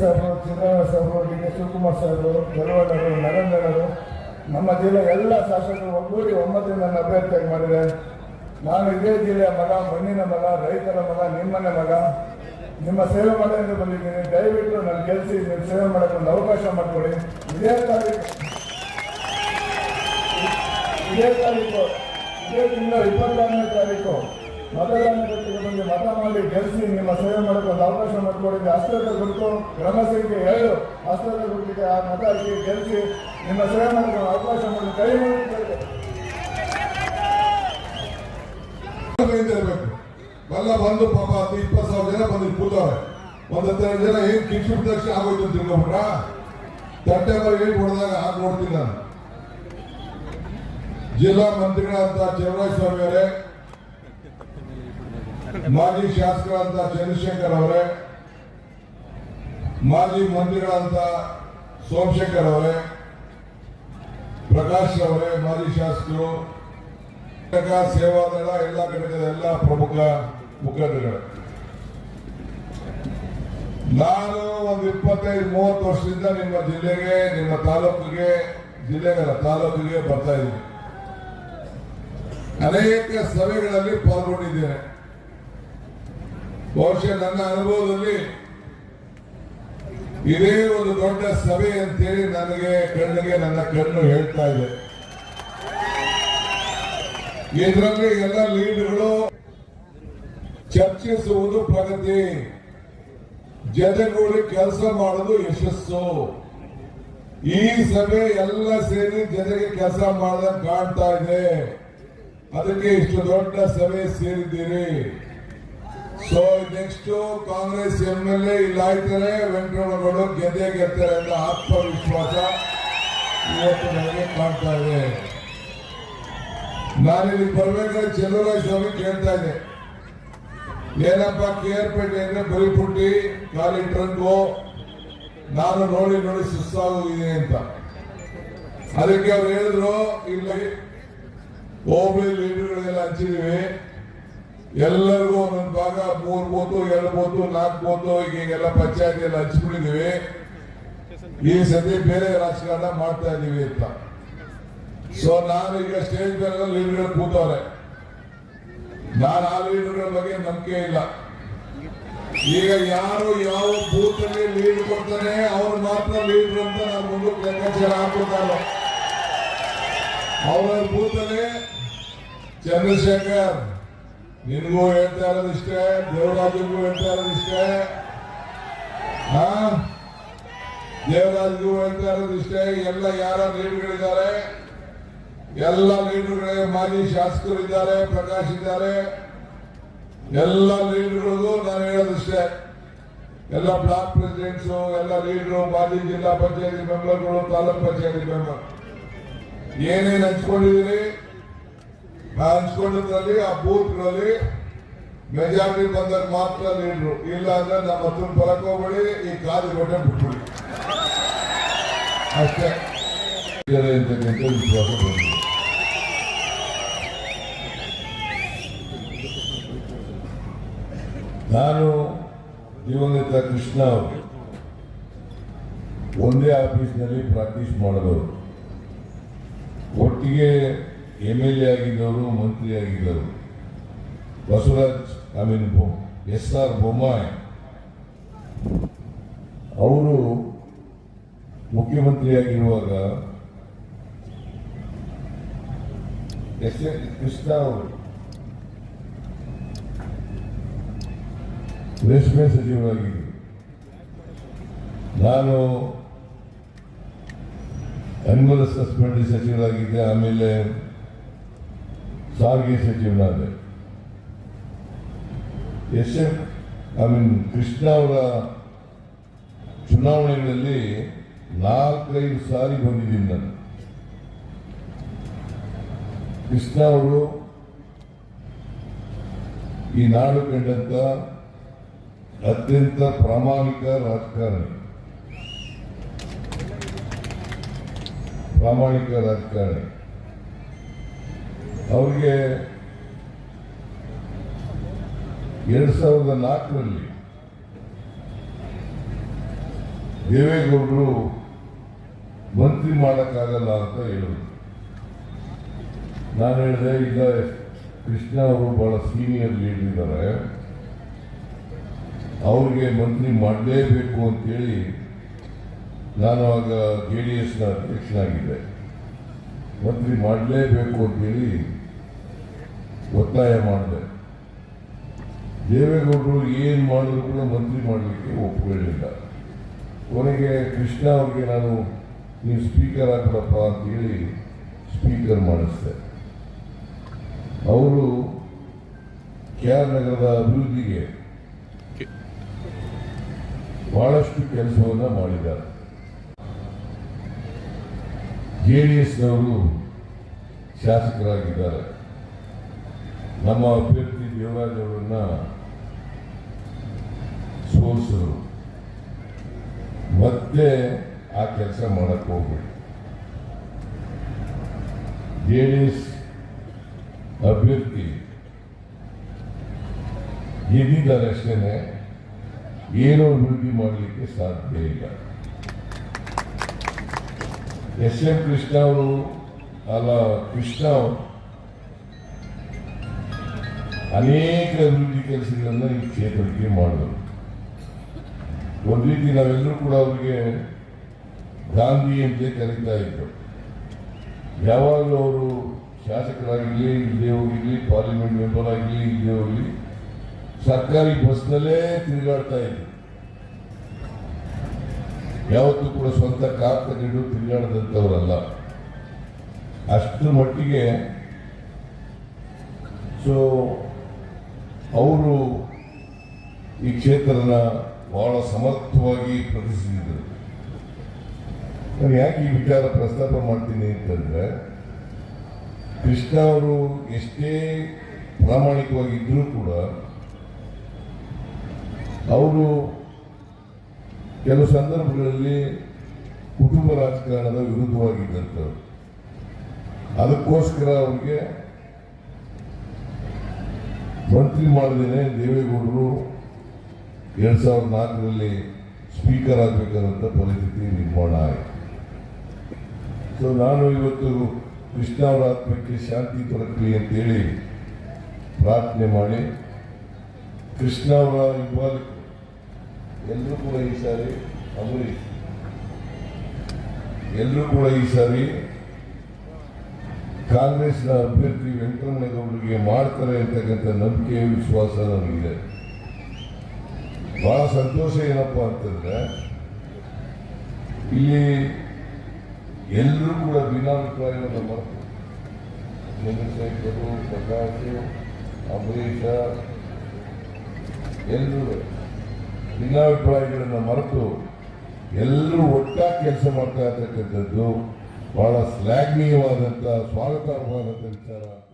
ಸಾಹೇಬರು ಸಿದ್ದರಾಮಯ್ಯ ಸಾಹೇಬರು D K Shivakumar ಸಾಹೇಬರು ಗೆಲುವಣ್ಣರು ನರೇಂದ್ರರು ನಮ್ಮ ಜಿಲ್ಲೆ ಎಲ್ಲ ಶಾಸಕರು ಒಗ್ಗೂಡಿ ಒಮ್ಮತದಿಂದ ನನ್ನ ಅಭ್ಯರ್ಥಿಯಾಗಿ ಮಾಡಿದ್ದಾರೆ ನಾನು ಇದೇ ಜಿಲ್ಲೆಯ ಮಗ, ಮಣ್ಣಿನ ಮಗ, ರೈತರ ಮಗ, ನಿಮ್ಮನೆ ಮಗ. ನಿಮ್ಮ ಸೇವೆ ಮಾಡೋದ್ರಿಂದ ಬಂದಿದ್ದೀನಿ. ದಯವಿಟ್ಟು ನನ್ನ ಗೆಲ್ಲಿಸಿ ನಿಮ್ಮ ಸೇವೆ ಮಾಡೋಕ್ಕೆ ಒಂದು ಅವಕಾಶ ಮಾಡಿಕೊಡಿ. ಇದೇ ತಾರೀಕು. ಇದೇ ತಾರೀಕು. ಇದೇ ತಿಂಗಳ ಇಪ್ಪತ್ತಾರನೇ ತಾರೀಕು. ಮತದಾನ ಪಟ್ಟಿಗೆ ಬಂದು ಮತ ಮಾಡಿ ಗೆಲ್ಲಿಸಿ ನಿಮ್ಮ ಸೇವೆ ಮಾಡೋಕೆ ಅವಕಾಶ ಮಾಡಿಕೊಡಿದ್ದೆ ಅಸ್ತ್ರದ ಗುರುತು ಸಂಖ್ಯೆ ಹೇಳು. ಹಸ್ತದ ಗುರುತಿಗೆ ಆ ಮತ ಹಾಕಿ ಗೆಲ್ಲಿಸಿ ನಿಮ್ಮ ಸೇವೆ ಮಾಡೋಕೆ ಅವಕಾಶ ಮಾಡಿ. ಕೈ. ಇರಬೇಕು. ಎಲ್ಲ ಬಂದು ಪಾಪ ಹತ್ತು ಇಪ್ಪತ್ತು ಸಾವಿರ ಜನ ಬಂದು ಕೂತವ್ರೆ. ಒಂದು ಹತ್ತೆರಡು ಜನ ಏನ್ ಕಿಚ್ಚು ತಕ್ಷಣ ಆಗೋಯ್ತು ಅಂತ ತಟ್ಟೆ ಬರೋ ಏಟ್ ಹೊಡೆದಾಗ ಆಗ ನೋಡ್ತೀನಿ ನಾನು. ಜಿಲ್ಲಾ ಮಂತ್ರಿಗಳಂತ ಚಲರಾಜ ಸ್ವಾಮಿ ಅವರೇ ಮಾಜಿ ಶಾಸಕರಾದಂತಹ ಚಂದ್ರಶೇಖರ್ ಅವರೇ, ಮಾಜಿ ಮಂತ್ರಿಗಳಂತ ಸೋಮಶೇಖರ್ ಅವರೇ, ಪ್ರಕಾಶ್ ಅವರೇ, ಮಾಜಿ ಶಾಸಕರು, ಘಟಕ, ಸೇವಾದಳ, ಎಲ್ಲ ಘಟಕದ ಎಲ್ಲ ಪ್ರಮುಖ ಮುಖಂಡರುಗಳು. ನಾನು ಒಂದು ಇಪ್ಪತ್ತೈದು, ಮೂವತ್ತು ವರ್ಷದಿಂದ ನಿಮ್ಮ ಜಿಲ್ಲೆಗೆ, ನಿಮ್ಮ ತಾಲೂಕಿಗೆ, ಜಿಲ್ಲೆಗಳ ತಾಲೂಕಿಗೆ ಬರ್ತಾ ಇದ್ದೀನಿ. ಅನೇಕ ಸಭೆಗಳಲ್ಲಿ ಪಾಲ್ಗೊಂಡಿದ್ದೇನೆ. ಬಹುಶಃ ನನ್ನ ಅನುಭವದಲ್ಲಿ ಇದೇ ಒಂದು ದೊಡ್ಡ ಸಭೆ ಅಂತೇಳಿ ನನಗೆ ಕಣ್ಣಿಗೆ ನನ್ನ ಕಣ್ಣು ಹೇಳ್ತಾ ಇದೆ. ಇದರಲ್ಲಿ ಎಲ್ಲ ಲೀಡ್ಗಳು ಚರ್ಚಿಸುವುದು ಪ್ರಗತಿ ಜನಗೂಡಿ ಕೆಲಸ ಮಾಡುವುದು ಯಶಸ್ಸು. ಈ ಸಭೆ ಎಲ್ಲ ಸೇರಿ ಜೊತೆಗೆ ಕೆಲಸ ಮಾಡದಂಗೆ ಕಾಣ್ತಾ ಇದೆ. ಅದಕ್ಕೆ ಇಷ್ಟು ದೊಡ್ಡ ಸಭೆ ಸೇರಿದ್ದೀರಿ. So next Congress M L A ಇಲ್ಲಾಯ್ತಾರೆ ಆಯ್ತಾರೆ ವೆಂಕಟರಮಣಗಳು ಗೆದ್ದೇ ಗೆದ್ತಾರೆ ಅಂತ ಆತ್ಮವಿಶ್ವಾಸ ಇವತ್ತು ನನಗೆ ಕಾಣ್ತಾ ಇದೆ. ನಾನಿಲ್ಲಿ ಬರ್ಬೇಕಾದ್ರೆ ಚಂದ್ರರಾಜ ಸ್ವಾಮಿ ಕೇಳ್ತಾ ಇದ್ದೆ ಏನಪ್ಪ ಕೆ ಆರ್ ಪೇಟೆ ಅಂದ್ರೆ ಬರೀ ಪುಟ್ಟಿ, ಖಾಲಿ ಟ್ರಂಕು, ನಾನು ನೋಡಿ ನೋಡಿ ಸುಸ್ತಾಗೋಗಿದೆ ಅಂತ. ಅದಕ್ಕೆ ಅವ್ರು ಹೇಳಿದ್ರು, ಇಲ್ಲಿ ಹೋಬಳಿ ಲೀಡರ್ಗಳೆಲ್ಲ ಹಂಚಿದೀವಿ ಎಲ್ಲರಿಗೂ ಒಂದೊಂದು ಭಾಗ, ಮೂರು ಬೋತು ಎರಡು ಬೋತು ನಾಲ್ಕು ಬೋತು ಈಗೆಲ್ಲ ಪಂಚಾಯತಿ ಎಲ್ಲ ಹಂಚ್ಬಿಟ್ಟಿದೀವಿ ಈ ಸತಿ ಬೇರೆ ರಾಜಕಾರಣ ಮಾಡ್ತಾ ಇದೀವಿ ಅಂತ. ಸೊ ನಾನು ಈಗ ಸ್ಟೇಜ್ ಮೇಲೆ ಲೀಡರ್ಗಳು ಕೂತವ್ರೆ. ನಾನು ಆ ಲೀಡರ್ಗಳ ಬಗ್ಗೆ ನಂಬಿಕೆ ಇಲ್ಲ. ಈಗ ಯಾರು ಯಾವ ಬೂತ್ ಅಲ್ಲಿ ಲೀಡ್ ಕೊಡ್ತಾನೆ, ಅವ್ರು ಮಾತ್ರ ಲೀಡರ್ ಅಂತ ನಾನು ಮುಂದಕ್ಕೆ ಲೆಕ್ಕಾಚಾರ ಹಾಕ್ಬಿಡ್ತಾರೆ. ಅವರ ಬೂತ್ ಅಲ್ಲಿ ಚಂದ್ರಶೇಖರ್ ನಿನಗೂ ಹೇಳ್ತಾ ಇರೋದಿಷ್ಟೇ ದೇವರಾಜಿಗೂ ಹೇಳ್ತಾ ಇರೋದಿಷ್ಟೇ ಹಾ? ದೇವರಾಜ್ಗೂ ಹೇಳ್ತಾ ಇರೋದಿಷ್ಟೇ ಎಲ್ಲ ಯಾರ ಲೀಡರ್ಗಳಿದ್ದಾರೆ ಎಲ್ಲ ಲೀಡರ್ಗಳೇ, ಮಾಜಿ ಶಾಸಕರು ಇದ್ದಾರೆ ಪ್ರಕಾಶ್ ಇದ್ದಾರೆ. ಎಲ್ಲ ಲೀಡರ್ಗಳಿಗೂ ನಾನು ಹೇಳೋದಿಷ್ಟೇ ಎಲ್ಲ ಬ್ಲಾಕ್ ಪ್ರೆಸಿಡೆಂಟ್ಸ್, ಎಲ್ಲ ಲೀಡರು, ಮಾಜಿ ಜಿಲ್ಲಾ ಪಂಚಾಯತಿ ಮೆಂಬರ್ಗಳು, ತಾಲೂಕ್ ಪಂಚಾಯತಿ ಮೆಂಬರ್. ಏನೇನು ಹಂಚ್ಕೊಂಡಿದ್ದೀರಿ? ಆ ಹಂಚ್ಕೊಂಡಿದ್ರಲ್ಲಿ, ಆ ಬೂತ್ಗಳಲ್ಲಿ ಮೆಜಾರಿಟಿ ಬಂದಾಗ ಮಾತ್ರ ನೀಡ್ರು ಇಲ್ಲ ಅಂದ್ರೆ ನಮ್ಮ ಹತ್ರ ಬರಕ್ ಹೋಗ್ಬೇಡಿ, ಈ ಕಾದು ಕೊಟ್ಟೆ ಬಿಟ್ಬಿಡಿ. ಅಷ್ಟೇ. ವಿಶ್ವಾಸ ನಾನು ದಿವಂಗತ ಕೃಷ್ಣ ಅವರು. ಒಂದೇ ಆಫೀಸ್ನಲ್ಲಿ ಪ್ರಾಕ್ಟೀಸ್ ಮಾಡಿದವರು. ಒಟ್ಟಿಗೆ ಎಂ ಎಲ್ ಎ ಆಗಿದ್ದವರು, ಮಂತ್ರಿ ಆಗಿದ್ದರು Basavaraj I mean S R Bommai. ಅವರು ಮುಖ್ಯಮಂತ್ರಿಯಾಗಿರುವಾಗ ಎಸ್ ಎ ಕೃಷ್ಣ ಅವರು. ರೇಷ್ಮೆ ಸಚಿವರಾಗಿದ್ದರು. ನಾನು ಅನಿಮಲ್ ಸಸ್ಪೆಂಡ್ ಸಚಿವರಾಗಿದ್ದೆ, ಆಮೇಲೆ ಸಾರಿಗೆ ಸಚಿವನಾದೆ. S M I mean Krishna ಅವರ ಚುನಾವಣೆಗಳಲ್ಲಿ ನಾಲ್ಕೈದು ಸಾರಿ ಬಂದಿದ್ದೀನಿ ನಾನು. ಕೃಷ್ಣ ಅವರು ಈ ನಾಡು ಕಂಡಂತ ಅತ್ಯಂತ ಪ್ರಾಮಾಣಿಕ ರಾಜಕಾರಣಿ. ಪ್ರಾಮಾಣಿಕ ರಾಜಕಾರಣಿ. ಅವ್ರಿಗೆ ಎರಡ್ ಸಾವಿರದ ನಾಲ್ಕರಲ್ಲಿ ದೇವೇಗೌಡರು ಮಂತ್ರಿ ಮಾಡೋಕ್ಕಾಗಲ್ಲ ಅಂತ ಹೇಳಿದರು. ನಾನು ಹೇಳಿದೆ, ಈಗ ಕೃಷ್ಣ ಅವರು ಬಹಳ ಸೀನಿಯರ್ ಲೀಡರ್ ಇದ್ದಾರೆ. ಅವ್ರಿಗೆ ಮಂತ್ರಿ ಮಾಡಲೇಬೇಕು ಅಂತೇಳಿ ನಾನು ಆಗ ಜೆ ಡಿ ಎಸ್ನ ಅಧ್ಯಕ್ಷನಾಗಿದ್ದೆ. ಮಂತ್ರಿ ಮಾಡಲೇಬೇಕು ಅಂತೇಳಿ ಒತ್ತಾಯ ಮಾಡಿದೆ. ದೇವೇಗೌಡರು ಏನು ಮಾಡಿದ್ರು ಕೂಡ ಮಂತ್ರಿ ಮಾಡಲಿಕ್ಕೆ ಒಪ್ಕೊಳ್ಳಿಲ್ಲ. ಕೊನೆಗೆ ಕೃಷ್ಣ ಅವರಿಗೆ ನಾನು, ನೀವು ಸ್ಪೀಕರ್ ಆಗ್ಬಿಡಪ್ಪ ಅಂತೇಳಿ ಸ್ಪೀಕರ್ ಮಾಡಿಸ್ದೆ. ಅವರು ಕೆ ಆರ್ ನಗರದ ಅಭಿವೃದ್ಧಿಗೆ ಬಹಳಷ್ಟು ಕೆಲಸವನ್ನು ಮಾಡಿದ್ದಾರೆ. ಜೆ ಡಿ ಎಸ್ನವರು ಶಾಸಕರಾಗಿದ್ದಾರೆ. ನಮ್ಮ ಅಭ್ಯರ್ಥಿ ದೇವರಾಜ್ ಅವರನ್ನ ಸೋಲಿಸಿದ್ರು. ಮತ್ತೆ ಆ ಕೆಲಸ ಮಾಡಕ್ಕೆ ಹೋಗ್ಬೇಡಿ. ಜೆ ಡಿ ಎಸ್ ಅಭ್ಯರ್ಥಿ ಗೆದ್ದಿದ್ದಾರೆ ಅಷ್ಟೇನೆ, ಏನೋ ಅಭಿವೃದ್ಧಿ ಮಾಡಲಿಕ್ಕೆ ಸಾಧ್ಯ ಇಲ್ಲ. ಎಸ್ ಎಂ ಕೃಷ್ಣ ಅವರು, ಅಲ್ಲ ಕೃಷ್ಣ ಅನೇಕ ಅಭಿವೃದ್ಧಿ ಕೆಲಸಗಳನ್ನ ಈ ಕ್ಷೇತ್ರಕ್ಕೆ ಮಾಡಿದರು. ಒಂದು ರೀತಿ ನಾವೆಲ್ಲರೂ ಕೂಡ ಅವರಿಗೆ ಗಾಂಧಿ ಅಂತೆ ಕರೀತಾ ಇದ್ದರು ಯಾವಾಗಲೂ ಅವರು ಶಾಸಕರಾಗಿರಲಿ ಇಲ್ಲೇ ಹೋಗಿರಲಿ ಪಾರ್ಲಿಮೆಂಟ್ ಮೆಂಬರ್ ಆಗಿರಲಿ ಇಲ್ಲದೆ ಹೋಗಲಿ ಸರ್ಕಾರಿ ಬಸ್ನಲ್ಲೇ ತಿರುಗಾಡ್ತಾ ಇದ್ರು ಯಾವತ್ತೂ ಕೂಡ ಸ್ವಂತ ಕಾರ್ ತಗೊಂಡು ತಿರುಗಾಡದಂಥವರಲ್ಲ ಅಷ್ಟರ ಮಟ್ಟಿಗೆ ಸೊ ಅವರು ಈ ಕ್ಷೇತ್ರನ ಬಹಳ ಸಮರ್ಥವಾಗಿ ಪ್ರತಿಸಿದರು ನಾನು ಯಾಕೆ ಈ ವಿಚಾರ ಪ್ರಸ್ತಾಪ ಮಾಡ್ತೀನಿ ಅಂತಂದ್ರೆ, ಕೃಷ್ಣ ಅವರು ಎಷ್ಟೇ ಪ್ರಾಮಾಣಿಕವಾಗಿದ್ದರೂ ಕೂಡ ಅವರು ಕೆಲವು ಸಂದರ್ಭಗಳಲ್ಲಿ ಕುಟುಂಬ ರಾಜಕಾರಣದ ವಿರುದ್ಧವಾಗಿದ್ದಂಥವ್ರು. ಅದಕ್ಕೋಸ್ಕರ ಅವ್ರಿಗೆ ಮಂತ್ರಿ ಮಾಡದೇನೆ ದೇವೇಗೌಡರು ಎರಡ್ ಸಾವಿರದ ನಾಲ್ಕರಲ್ಲಿ ಸ್ಪೀಕರ್ ಆಗಬೇಕಾದಂಥ ಪರಿಸ್ಥಿತಿ ನಿರ್ಮಾಣ ಆಯಿತು. ಸೊ ನಾನು ಇವತ್ತು ಕೃಷ್ಣ ಅವರ ಆತ್ಮಕ್ಕೆ ಶಾಂತಿ ದೊರಕಲಿ ಅಂತೇಳಿ ಪ್ರಾರ್ಥನೆ ಮಾಡಿ. ಕೃಷ್ಣ ಅವರ ಎಲ್ಲರೂ ಕೂಡ ಈ ಸಾರಿ ಅಂಬರೀಶ್ ಎಲ್ಲರೂ ಕೂಡ ಈ ಸಾರಿ ಕಾಂಗ್ರೆಸ್ನ ಅಭ್ಯರ್ಥಿ ವೆಂಕಟರಮಣಗೌಡರಿಗೆ ಮಾಡ್ತಾರೆ ಅಂತಕ್ಕಂಥ ನಂಬಿಕೆ ವಿಶ್ವಾಸ ನಮಗಿದೆ. ಬಹಳ ಸಂತೋಷ ಏನಪ್ಪ ಅಂತಂದ್ರೆ, ಇಲ್ಲಿ ಎಲ್ಲರೂ ಕೂಡ ಭಿನ್ನಾಭಿಪ್ರಾಯವನ್ನು ಮಾಡ್ತಾರೆ. ಚಂದ್ರಶೇಖರು ಪ್ರಕಾಶ್ ಅಂಬರೀಷ ಎಲ್ಲರೂ ಭಿನ್ನಾಭಿಪ್ರಾಯಗಳನ್ನು ಮರೆತು ಎಲ್ಲರೂ ಒಟ್ಟಾಗಿ ಕೆಲಸ ಮಾಡ್ತಾ ಇರ್ತಕ್ಕಂಥದ್ದು ಬಹಳ ಶ್ಲಾಘನೀಯವಾದಂಥ ಸ್ವಾಗತಾರ್ಹವಾದಂಥ ವಿಚಾರ.